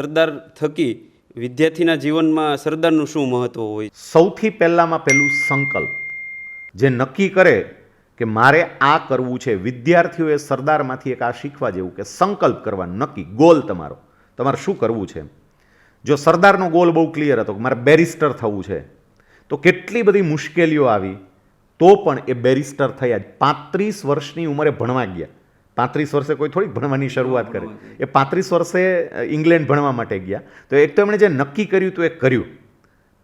સરદાર થકી વિદ્યાર્થીના જીવનમાં સરદારનું શું મહત્વ હોય? સૌથી પહેલામાં પહેલું સંકલ્પ. જે નક્કી કરે કે મારે આ કરવું છે. વિદ્યાર્થીઓએ સરદારમાંથી એક આ શીખવા જેવું કે સંકલ્પ કરવાનું નક્કી. ગોલ તમારો. તમારે શું કરવું છે? જો સરદારનો ગોલ બહુ ક્લિયર હતો કે મારે બેરિસ્ટર થવું છે, તો કેટલી બધી મુશ્કેલીઓ આવી, તો પણ એ બેરિસ્ટર થયા જ. પાંત્રીસ વર્ષની ઉંમરે ભણવા ગયા. પાંત્રીસ વર્ષે કોઈ થોડીક ભણવાની શરૂઆત કરે. એ પાંત્રીસ વર્ષે ઇંગ્લેન્ડ ભણવા માટે ગયા. તો એક તો એમણે જે નક્કી કર્યું હતું એ કર્યું.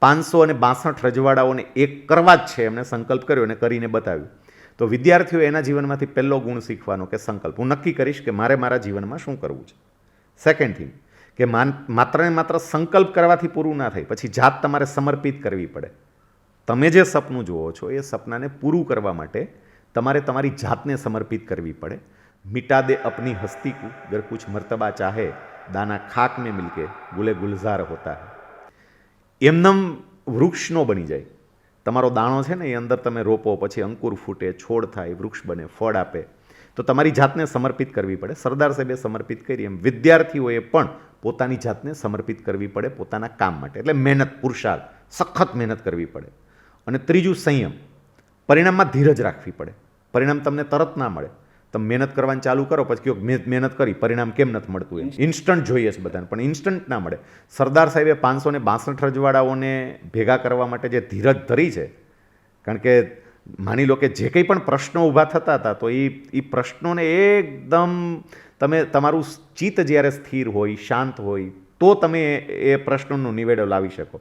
પાંચસો અને બાસઠ રજવાડાઓને એક કરવા જ છે એમણે સંકલ્પ કર્યો અને કરીને બતાવ્યું. તો વિદ્યાર્થીઓ એના જીવનમાંથી પહેલો ગુણ શીખવાનો કે સંકલ્પ. હું નક્કી કરીશ કે મારે મારા જીવનમાં શું કરવું છે. સેકન્ડ થિંગ કે માત્ર ને માત્ર સંકલ્પ કરવાથી પૂરું ના થાય. પછી જાત તમારે સમર્પિત કરવી પડે. તમે જે સપનું જુઓ છો એ સપનાને પૂરું કરવા માટે તમારે તમારી જાતને સમર્પિત કરવી પડે. મિટા દે અપની હસ્તી કો અગર કુછ મર્તબા ચાહે દાના ખાક મેં મિલકે ગુલે ગુલઝાર હોતા હૈ એમનેમ વૃક્ષનો બની જાય તમારો દાણો છે ને એ અંદર તમે રોપો પછી અંકુર ફૂટે છોડ થાય વૃક્ષ બને ફળ આપે તો તમારી જાતને સમર્પિત કરવી પડે સરદાર સાહેબે સમર્પિત કરી, એમ વિદ્યાર્થીઓએ પણ પોતાની જાતને સમર્પિત કરવી પડે પોતાના કામ માટે. એટલે મહેનત પુરુષાર્થ સખત મહેનત કરવી પડે. અને ત્રીજું સંયમ, પરિણામમાં ધીરજ રાખવી પડે. પરિણામ તમને તરત ના મળે. તમે મહેનત કરવાની ચાલુ કરો પછી કહો મેં મહેનત કરી પરિણામ કેમ નથી મળતું એમ. ઇન્સ્ટન્ટ જોઈએ છે બધાને પણ ઇન્સ્ટન્ટ ના મળે. સરદાર સાહેબે પાંચસો ને બાસઠ રજવાડાઓને ભેગા કરવા માટે જે ધીરજ ધરી છે કારણ કે માની લો કે જે કંઈ પણ પ્રશ્નો ઊભા થતા હતા તો એ એ પ્રશ્નોને એકદમ તમે તમારું ચિત્ત જ્યારે સ્થિર હોય શાંત હોય તો તમે એ પ્રશ્નોનું નિવેડો લાવી શકો.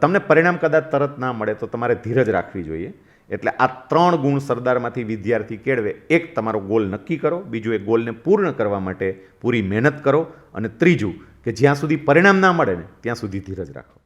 તમને પરિણામ કદાચ તરત ના મળે તો તમારે ધીરજ રાખવી જોઈએ. એટલે આ ત્રણ ગુણ સરદારમાંથી વિદ્યાર્થી કેળવે. એક, તમારો ગોલ નક્કી કરો. બીજું, એ ગોલને પૂર્ણ કરવા માટે પૂરી મહેનત કરો. અને ત્રીજું, કે જ્યાં સુધી પરિણામ ના મળે ને, ત્યાં સુધી ધીરજ રાખો.